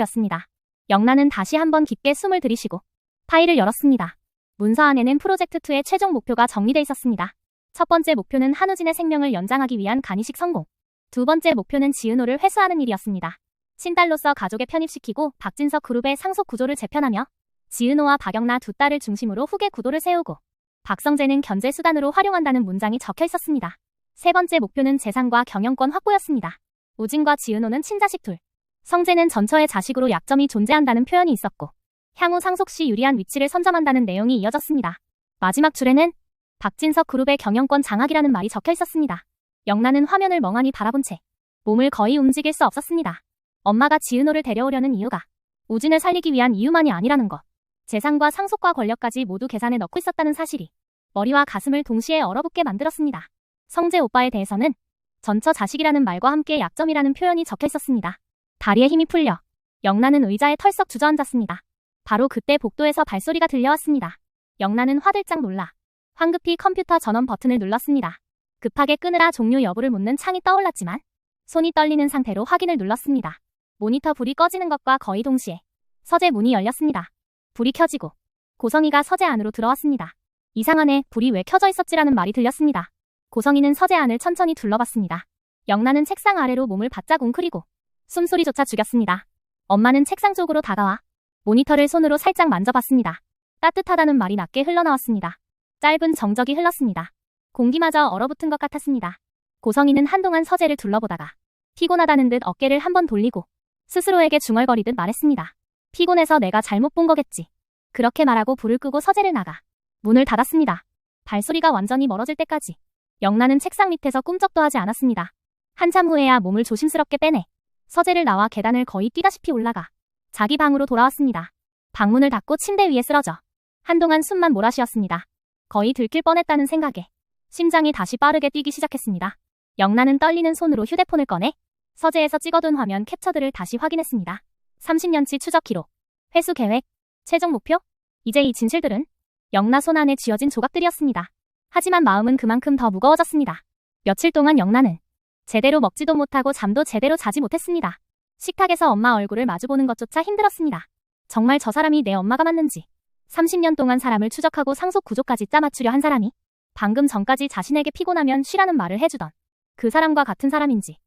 였습니다. 영란은 다시 한번 깊게 숨을 들이쉬고 파일을 열었습니다. 문서 안에는 프로젝트 2의 최종 목표가 정리돼 있었습니다. 첫 번째 목표는 한우진의 생명을 연장하기 위한 간이식 성공. 두 번째 목표는 지은호를 회수하는 일이었습니다. 친딸로서 가족에 편입시키고 박진석 그룹의 상속 구조를 재편하며 지은호와 박영나 두 딸을 중심으로 후계 구도를 세우고 박성재는 견제 수단으로 활용한다는 문장이 적혀 있었습니다. 세 번째 목표는 재산과 경영권 확보였습니다. 우진과 지은호는 친자식 둘. 성재는 전처의 자식으로 약점이 존재한다는 표현이 있었고 향후 상속 시 유리한 위치를 선점한다는 내용이 이어졌습니다. 마지막 줄에는 박진석 그룹의 경영권 장악이라는 말이 적혀 있었습니다. 영란은 화면을 멍하니 바라본 채 몸을 거의 움직일 수 없었습니다. 엄마가 지은호를 데려오려는 이유가 우진을 살리기 위한 이유만이 아니라는 것. 재산과 상속과 권력까지 모두 계산에 넣고 있었다는 사실이 머리와 가슴을 동시에 얼어붙게 만들었습니다. 성재 오빠에 대해서는 전처 자식이라는 말과 함께 약점이라는 표현이 적혀 있었습니다. 다리에 힘이 풀려 영란은 의자에 털썩 주저앉았습니다. 바로 그때 복도에서 발소리가 들려왔습니다. 영란은 화들짝 놀라 황급히 컴퓨터 전원 버튼을 눌렀습니다. 급하게 끄느라 종료 여부를 묻는 창이 떠올랐지만 손이 떨리는 상태로 확인을 눌렀습니다. 모니터 불이 꺼지는 것과 거의 동시에 서재 문이 열렸습니다. 불이 켜지고 고성이가 서재 안으로 들어왔습니다. 이상하네 불이 왜 켜져 있었지라는 말이 들렸습니다. 고성이는 서재 안을 천천히 둘러봤습니다. 영란은 책상 아래로 몸을 바짝 웅크리고 숨소리조차 죽였습니다. 엄마는 책상 쪽으로 다가와 모니터를 손으로 살짝 만져봤습니다. 따뜻하다는 말이 낮게 흘러나왔습니다. 짧은 정적이 흘렀습니다. 공기마저 얼어붙은 것 같았습니다. 고성이는 한동안 서재를 둘러보다가 피곤하다는 듯 어깨를 한번 돌리고 스스로에게 중얼거리듯 말했습니다. 피곤해서 내가 잘못 본 거겠지. 그렇게 말하고 불을 끄고 서재를 나가 문을 닫았습니다. 발소리가 완전히 멀어질 때까지 영란은 책상 밑에서 꿈쩍도 하지 않았습니다. 한참 후에야 몸을 조심스럽게 빼내 서재를 나와 계단을 거의 뛰다시피 올라가 자기 방으로 돌아왔습니다. 방문을 닫고 침대 위에 쓰러져 한동안 숨만 몰아쉬었습니다. 거의 들킬 뻔했다는 생각에 심장이 다시 빠르게 뛰기 시작했습니다. 영란은 떨리는 손으로 휴대폰을 꺼내 서재에서 찍어둔 화면 캡처들을 다시 확인했습니다. 30년치 추적 기록, 회수 계획, 최종 목표? 이제 이 진실들은 영나 손 안에 쥐어진 조각들이었습니다. 하지만 마음은 그만큼 더 무거워졌습니다. 며칠 동안 영나는 제대로 먹지도 못하고 잠도 제대로 자지 못했습니다. 식탁에서 엄마 얼굴을 마주보는 것조차 힘들었습니다. 정말 저 사람이 내 엄마가 맞는지 30년 동안 사람을 추적하고 상속 구조까지 짜맞추려 한 사람이 방금 전까지 자신에게 피곤하면 쉬라는 말을 해주던 그 사람과 같은 사람인지